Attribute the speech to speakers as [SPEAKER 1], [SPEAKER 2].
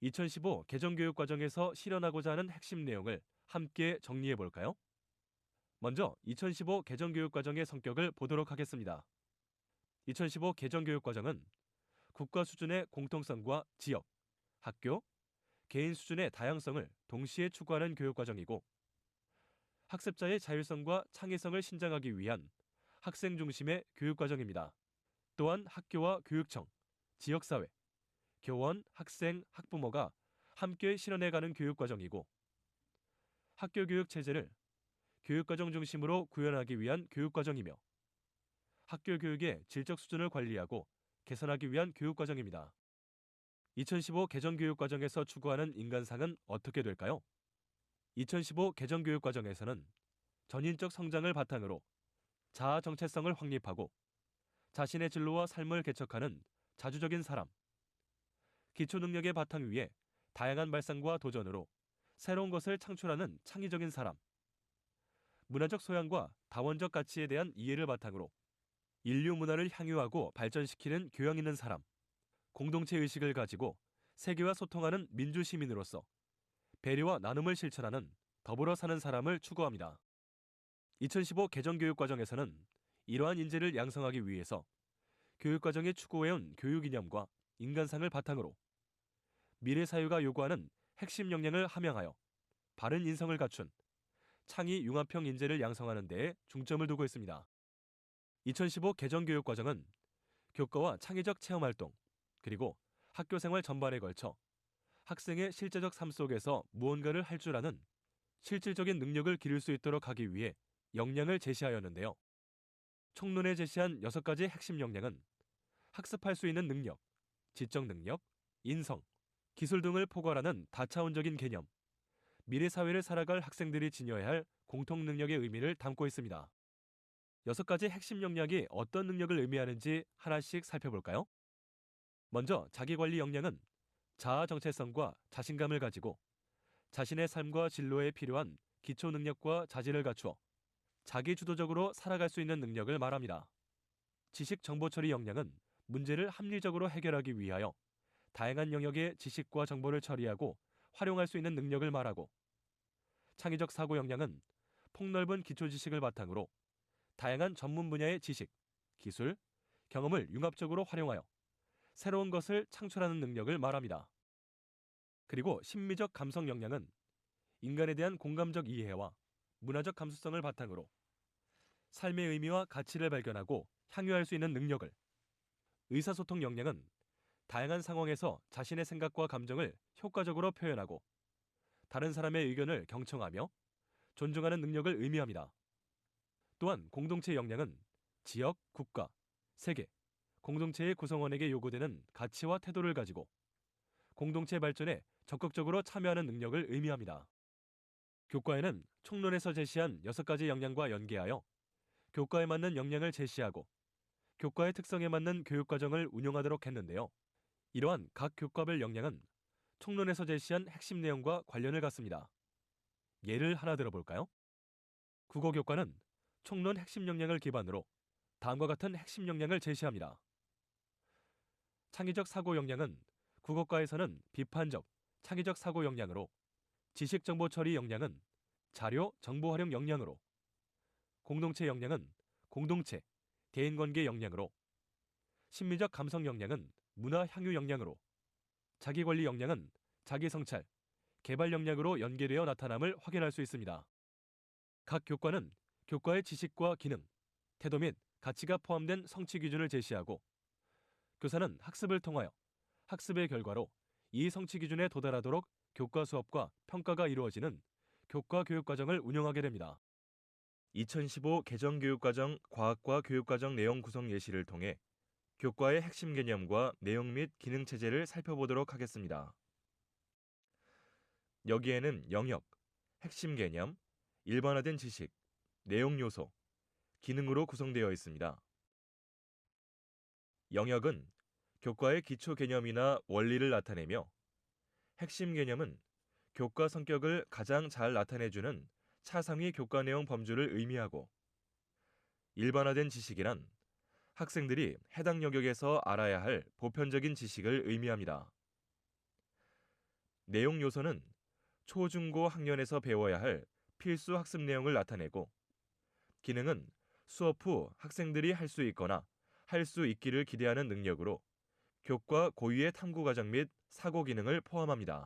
[SPEAKER 1] 2015 개정교육 과정에서 실현하고자 하는 핵심 내용을 함께 정리해 볼까요? 먼저 2015 개정교육 과정의 성격을 보도록 하겠습니다. 2015 개정교육 과정은 국가 수준의 공통성과 지역, 학교, 개인 수준의 다양성을 동시에 추구하는 교육 과정이고 학습자의 자율성과 창의성을 신장하기 위한 학생 중심의 교육 과정입니다. 또한 학교와 교육청, 지역사회, 교원, 학생, 학부모가 함께 실현해 가는 교육 과정이고 학교 교육 체제를 교육 과정 중심으로 구현하기 위한 교육 과정이며 학교 교육의 질적 수준을 관리하고 개선하기 위한 교육 과정입니다. 2015 개정 교육 과정에서 추구하는 인간상은 어떻게 될까요? 2015 개정 교육 과정에서는 전인적 성장을 바탕으로 자아 정체성을 확립하고 자신의 진로와 삶을 개척하는 자주적인 사람, 기초 능력의 바탕 위에 다양한 발상과 도전으로 새로운 것을 창출하는 창의적인 사람, 문화적 소양과 다원적 가치에 대한 이해를 바탕으로 인류 문화를 향유하고 발전시키는 교양 있는 사람, 공동체 의식을 가지고 세계와 소통하는 민주 시민으로서 배려와 나눔을 실천하는 더불어 사는 사람을 추구합니다. 2015 개정 교육 과정에서는 이러한 인재를 양성하기 위해서 교육 과정이 추구해온 교육 이념과 인간상을 바탕으로 미래 사회가 요구하는 핵심 역량을 함양하여 바른 인성을 갖춘 창의 융합형 인재를 양성하는 데에 중점을 두고 있습니다. 2015 개정 교육 과정은 교과와 창의적 체험 활동, 그리고 학교 생활 전반에 걸쳐 학생의 실제적 삶 속에서 무언가를 할 줄 아는 실질적인 능력을 기를 수 있도록 하기 위해 역량을 제시하였는데요. 총론에 제시한 6가지 핵심 역량은 학습할 수 있는 능력, 지적 능력, 인성, 기술 등을 포괄하는 다차원적인 개념, 미래 사회를 살아갈 학생들이 지녀야 할 공통 능력의 의미를 담고 있습니다. 여섯 가지 핵심 역량이 어떤 능력을 의미하는지 하나씩 살펴볼까요? 먼저 자기관리 역량은 자아 정체성과 자신감을 가지고 자신의 삶과 진로에 필요한 기초 능력과 자질을 갖추어 자기 주도적으로 살아갈 수 있는 능력을 말합니다. 지식 정보 처리 역량은 문제를 합리적으로 해결하기 위하여 다양한 영역의 지식과 정보를 처리하고 활용할 수 있는 능력을 말하고 창의적 사고 역량은 폭넓은 기초 지식을 바탕으로 다양한 전문 분야의 지식, 기술, 경험을 융합적으로 활용하여 새로운 것을 창출하는 능력을 말합니다. 그리고 심미적 감성 역량은 인간에 대한 공감적 이해와 문화적 감수성을 바탕으로 삶의 의미와 가치를 발견하고 향유할 수 있는 능력을 의사소통 역량은 다양한 상황에서 자신의 생각과 감정을 효과적으로 표현하고 다른 사람의 의견을 경청하며 존중하는 능력을 의미합니다. 또한 공동체 역량은 지역, 국가, 세계, 공동체의 구성원에게 요구되는 가치와 태도를 가지고 공동체 발전에 적극적으로 참여하는 능력을 의미합니다. 교과에는 총론에서 제시한 6가지 역량과 연계하여 교과에 맞는 역량을 제시하고 교과의 특성에 맞는 교육과정을 운영하도록 했는데요. 이러한 각 교과별 역량은 총론에서 제시한 핵심 내용과 관련을 갖습니다. 예를 하나 들어볼까요? 국어 교과는 총론 핵심 역량을 기반으로 다음과 같은 핵심 역량을 제시합니다. 창의적 사고 역량은 국어과에서는 비판적, 창의적 사고 역량으로 지식 정보 처리 역량은 자료, 정보 활용 역량으로 공동체 역량은 공동체, 대인관계 역량으로 심리적 감성 역량은 문화 향유 역량으로 자기관리 역량은 자기 성찰, 개발 역량으로 연계되어 나타남을 확인할 수 있습니다. 각 교과는 교과의 지식과 기능, 태도 및 가치가 포함된 성취 기준을 제시하고 교사는 학습을 통하여 학습의 결과로 이 성취 기준에 도달하도록 교과 수업과 평가가 이루어지는 교과 교육 과정을 운영하게 됩니다. 2015 개정 교육과정 과학과 교육과정 내용 구성 예시를 통해 교과의 핵심 개념과 내용 및 기능 체제를 살펴보도록 하겠습니다. 여기에는 영역, 핵심 개념, 일반화된 지식, 내용 요소, 기능으로 구성되어 있습니다. 영역은 교과의 기초 개념이나 원리를 나타내며 핵심 개념은 교과 성격을 가장 잘 나타내주는 차상위 교과 내용 범주를 의미하고 일반화된 지식이란 학생들이 해당 영역에서 알아야 할 보편적인 지식을 의미합니다. 내용 요소는 초중고 학년에서 배워야 할 필수 학습 내용을 나타내고 기능은 수업 후 학생들이 할 수 있거나 할 수 있기를 기대하는 능력으로 교과 고유의 탐구 과정 및 사고 기능을 포함합니다.